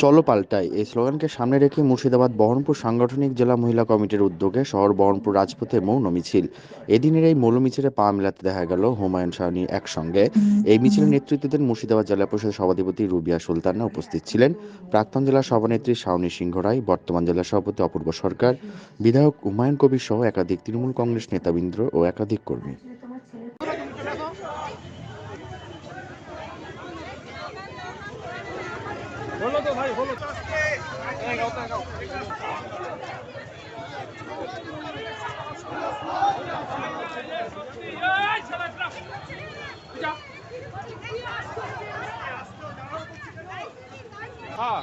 চলো পাল্টাই। এই স্লোগানকে সামনে রেখে মুর্শিদাবাদ বহরমপুর সাংগঠনিক জেলা মহিলা কমিটির উদ্যোগে শহর বহরমপুর রাজপথে মৌন মিছিল। এদিনের এই মৌন মিছিলে পা মেলাতে দেখা গেল হুমায়ুন শাহনি একসঙ্গে। এই মিছিলের নেতৃত্ব দেন মুর্শিদাবাদ জেলা পরিষদ সভাধিপতি রুবিয়া সুলতানা। উপস্থিত ছিলেন প্রাক্তন জেলা সভানেত্রী শাওনী সিংহ রায়, বর্তমান জেলা সভাপতি অপূর্ব সরকার, বিধায়ক হুমায়ুন কবির সহ একাধিক তৃণমূল কংগ্রেস নেতাবৃন্দ ও একাধিক কর্মী। হলো তো ভাই হলো হ্যাঁ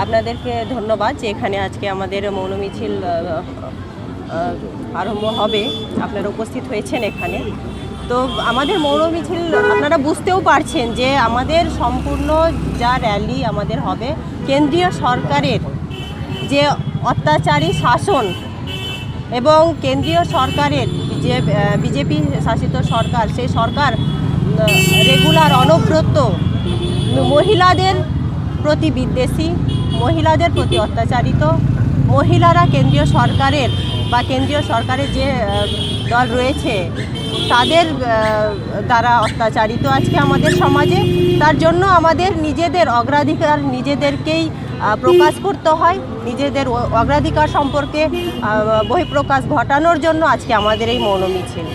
আপনাদেরকে ধন্যবাদ যে এখানে আজকে আমাদের মৌন মিছিল আরম্ভ হবে। আপনারা উপস্থিত হয়েছেন এখানে। তো আমাদের মৌন মিছিল আপনারা বুঝতেও পারছেন যে আমাদের সম্পূর্ণ যা র্যালি আমাদের হবে, কেন্দ্রীয় সরকারের যে অত্যাচারী শাসন এবং কেন্দ্রীয় সরকারের যে বিজেপি শাসিত সরকার, সেই সরকার রেগুলার অনব্রত মহিলাদের প্রতি বিদ্বেষী মহিলাদের প্রতি অত্যাচারিত। মহিলারা কেন্দ্রীয় সরকারের বা কেন্দ্রীয় সরকারের যে দল রয়েছে তাদের দ্বারা অত্যাচারিত আজকে আমাদের সমাজে। তার জন্য আমাদের নিজেদের অগ্রাধিকার নিজেদেরকেই প্রকাশ করতে হয়। নিজেদের অগ্রাধিকার সম্পর্কে বহিঃপ্রকাশ ঘটানোর জন্য আজকে আমাদের এই মৌন মিছিল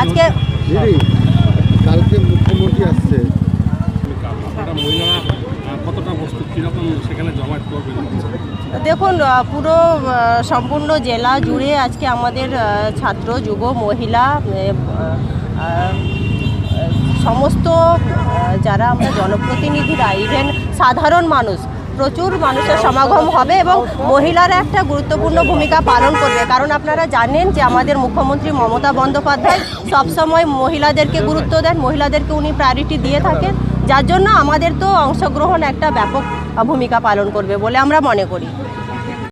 আজকে দেখুন পুরো সম্পূর্ণ জেলা জুড়ে আজকে আমাদের ছাত্র, যুব, মহিলা সমস্ত যারা আমরা জনপ্রতিনিধিরা ইভেন সাধারণ মানুষ, প্রচুর মানুষের সমাগম হবে এবং মহিলারা একটা গুরুত্বপূর্ণ ভূমিকা পালন করবে। কারণ আপনারা জানেন যে আমাদের মুখ্যমন্ত্রী মমতা বন্দ্যোপাধ্যায় সবসময় মহিলাদেরকে গুরুত্ব দেন, মহিলাদেরকে উনি প্রায়োরিটি দিয়ে থাকেন। যার জন্য আমাদের তো অংশগ্রহণ একটা ব্যাপক ভূমিকা পালন করবে বলে আমরা মনে করি।